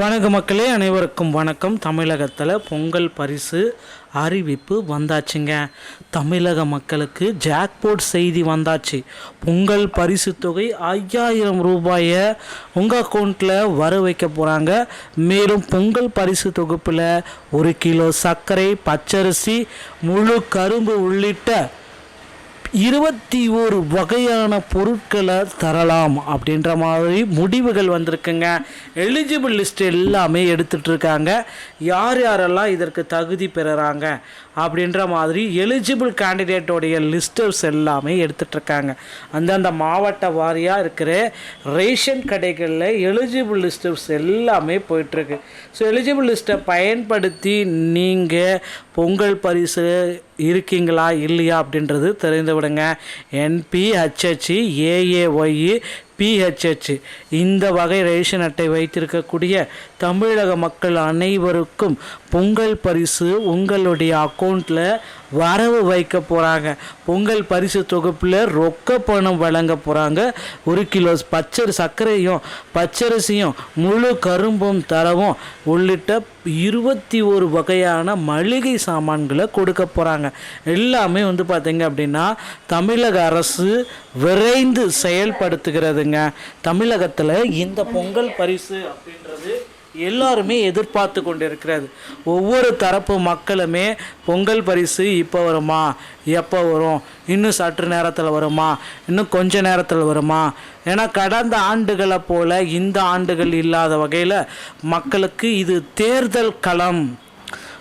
வணக்க மக்களே அனைவருக்கும் வணக்கம். தமிழகத்தில் பொங்கல் பரிசு அறிவிப்பு வந்தாச்சுங்க. தமிழக மக்களுக்கு ஜாக்போர்ட் செய்தி வந்தாச்சு. பொங்கல் பரிசு தொகை ஐயாயிரம் ரூபாயை உங்கள் அக்கௌண்ட்டில் வர வைக்க போகிறாங்க மேலும் பொங்கல் பரிசு தொகுப்பில் ஒரு கிலோ சர்க்கரை பச்சரிசி முழு கரும்பு உள்ளிட்ட இருபத்தி ஒரு வகையான பொருட்களை தரலாம் அப்படின்ற மாதிரி முடிவுகள் வந்திருக்குங்க. எலிஜிபிள் லிஸ்ட் எல்லாமே எடுத்துட்ருக்காங்க. யார் யாரெல்லாம் இதற்கு தகுதி பெறுறாங்க அப்படின்ற மாதிரி எலிஜிபிள் கேண்டிடேட்டோடைய லிஸ்டர்ஸ் எல்லாமே எடுத்துட்ருக்காங்க. அந்தந்த மாவட்ட வாரியாக இருக்கிற ரேஷன் கடைகளில் எலிஜிபிள் லிஸ்டர்ஸ் எல்லாமே போயிட்டுருக்கு ஸோ எலிஜிபிள் லிஸ்ட்டை பயன்படுத்தி நீங்கள் பொங்கல் பரிசு இருக்கீங்களா இல்லையா அப்படின்றது தெரிந்து விடுங்க. என்பி ஹச்ஹெச் ஏஏஒய் பிஹெச்ஹெச் இந்த வகை ரேஷன் அட்டை வைத்திருக்கக்கூடிய தமிழக மக்கள் அனைவருக்கும் பொங்கல் பரிசு உங்களுடைய அக்கௌண்ட்டில் வரவு வைக்க போகிறாங்க பொங்கல் பரிசு தொகுப்பில் ரொக்க பணம் வழங்க போகிறாங்க ஒரு கிலோ பச்சரி சர்க்கரையும் பச்சரிசியும் முழு கரும்பும் தரவும் உள்ளிட்ட இருபத்தி ஒரு வகையான மளிகை சாமான்களை கொடுக்க போகிறாங்க எல்லாமே வந்து பார்த்திங்க அப்படின்னா தமிழக அரசு விரைந்து செயல்படுத்துகிறதுங்க. தமிழகத்தில் இந்த பொங்கல் பரிசு அப்படின்றது எல்லாருமே எதிர்பார்த்து கொண்டிருக்கிறது. ஒவ்வொரு தரப்பு மக்களுமே பொங்கல் பரிசு இப்போ வருமா? எப்போ வரும்? இன்னும் சற்று நேரத்தில் வருமா? இன்னும் கொஞ்ச நேரத்தில் வருமா? ஏன்னா கடந்த ஆண்டுகளை போல் இந்த ஆண்டுகள் இல்லாத வகையில் மக்களுக்கு இது தேர்தல் களம்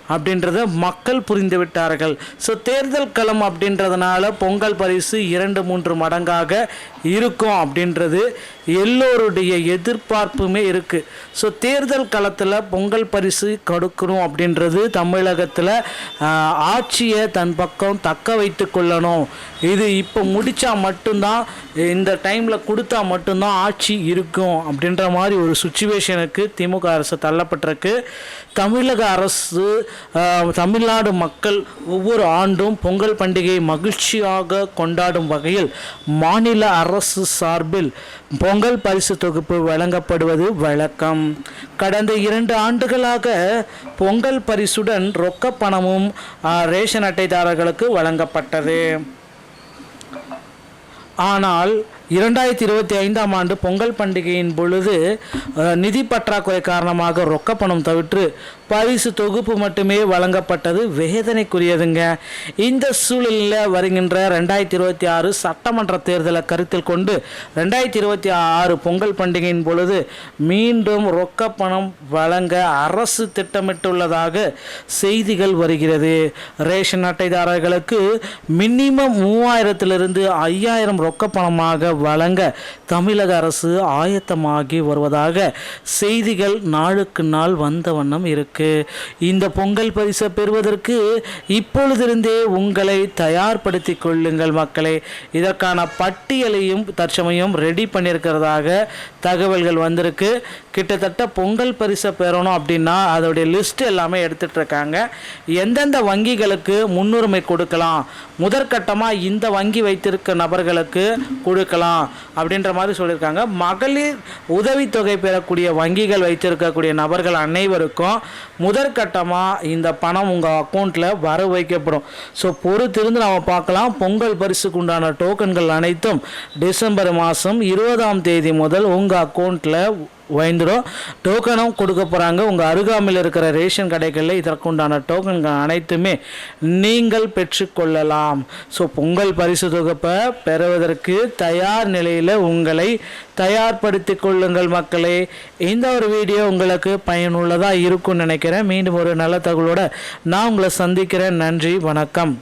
அப்படின்றத மக்கள் புரிந்து விட்டார்கள். ஸோ தேர்தல் களம் அப்படின்றதுனால பொங்கல் பரிசு இரண்டு மூன்று மடங்காக இருக்கும் அப்படின்றது எல்லோருடைய எதிர்பார்ப்புமே இருக்குது ஸோ தேர்தல் களத்தில் பொங்கல் பரிசு கொடுக்கணும் அப்படின்றது தமிழகத்தில் ஆட்சியை தன் பக்கம் தக்க வைத்து கொள்ளணும். இது இப்போ முடித்தா மட்டும்தான் இந்த டைமில் கொடுத்தா மட்டும்தான் ஆட்சி இருக்கும் அப்படின்ற மாதிரி ஒரு சுச்சுவேஷனுக்கு திமுக அரசு தள்ளப்பட்டிருக்கு. தமிழக அரசு தமிழ்நாடு மக்கள் ஒவ்வொரு ஆண்டும் பொங்கல் பண்டிகையை மகிழ்ச்சியாக கொண்டாடும் வகையில் மாநில அரசு அரசு சார்பில் பொங்கல் பரிசு தொகுப்பு வழங்கப்படுவது வழக்கம். கடந்த இரண்டு ஆண்டுகளாக பொங்கல் பரிசுடன் ரொக்க பணமும் ரேஷன் அட்டைதாரர்களுக்கு வழங்கப்பட்டது. ஆனால் இரண்டாயிரத்தி இருபத்தி ஐந்தாம் ஆண்டு பொங்கல் பண்டிகையின் பொழுது நிதி பற்றாக்குறை காரணமாக ரொக்க பணம் தவிற்று பரிசு தொகுப்பு மட்டுமே வழங்கப்பட்டது வேதனைக்குரியதுங்க. இந்த சூழலில் வருகின்ற ரெண்டாயிரத்தி இருபத்தி ஆறு சட்டமன்ற தேர்தலை கருத்தில் கொண்டு ரெண்டாயிரத்தி இருபத்தி ஆறு பொங்கல் பண்டிகையின் பொழுது மீண்டும் ரொக்க பணம் வழங்க அரசு திட்டமிட்டுள்ளதாக செய்திகள் வருகிறது. ரேஷன் அட்டைதாரர்களுக்கு மினிமம் மூவாயிரத்திலிருந்து ஐயாயிரம் ரொக்க பணமாக வழங்க தமிழக அரசு ஆயத்தமாகி வருவதாக செய்திகள் நாளுக்கு நாள் வந்த வண்ணம் இருக்கு. இந்த பொங்கல் பரிசை பெறுவதற்கு இப்பொழுதிருந்தே உங்களை தயார்படுத்திக் கொள்ளுங்கள் மக்களே. இதற்கான பட்டியலையும் தற்சமயம் ரெடி பண்ணியிருக்கிறதாக தகவல்கள் வந்திருக்கு. கிட்டத்தட்ட பொங்கல் பரிசை பெறணும் அப்படின்னா அதோடைய லிஸ்ட் எல்லாமே எடுத்துட்டு இருக்காங்க எந்தெந்த வங்கிகளுக்கு முன்னுரிமை கொடுக்கலாம்? முதற்கட்டமாக இந்த வங்கி வைத்திருக்க நபர்களுக்கு கொடுக்கலாம் அப்படின்ற மாதிரி சொல்லியிருக்காங்க. மகளிர் உதவித்தொகை பெறக்கூடிய வங்கிகள் வைத்திருக்கக்கூடிய நபர்கள் அனைவருக்கும் முதற்கட்டமாக இந்த பணம் உங்கள் அக்கௌண்ட்டில் வர வைக்கப்படும். ஸோ பொறுத்திருந்து நாம் பார்க்கலாம். பொங்கல் பரிசுக்கு உண்டான டோக்கன்கள் அனைத்தும் டிசம்பர் மாதம் இருபதாம் தேதி முதல் உங்கள் அக்கௌண்ட்டில் வைந்துடும் டோக்கனும் கொடுக்க போகிறாங்க உங்கள் அருகாமையில் இருக்கிற ரேஷன் கடைகளில் இதற்குண்டான டோக்கன்கள் அனைத்துமே நீங்கள் பெற்றுக்கொள்ளலாம் ஸோ பொங்கல் பரிசு தொகுப்பை பெறுவதற்கு தயார் நிலையில் உங்களை தயார்படுத்தி கொள்ளுங்கள் மக்களே. இந்த ஒரு வீடியோ உங்களுக்கு பயனுள்ளதாக இருக்கும்னு நினைக்கிறேன். மீண்டும் ஒரு நல்ல தகவலோடு நான் உங்களை சந்திக்கிறேன். நன்றி வணக்கம்.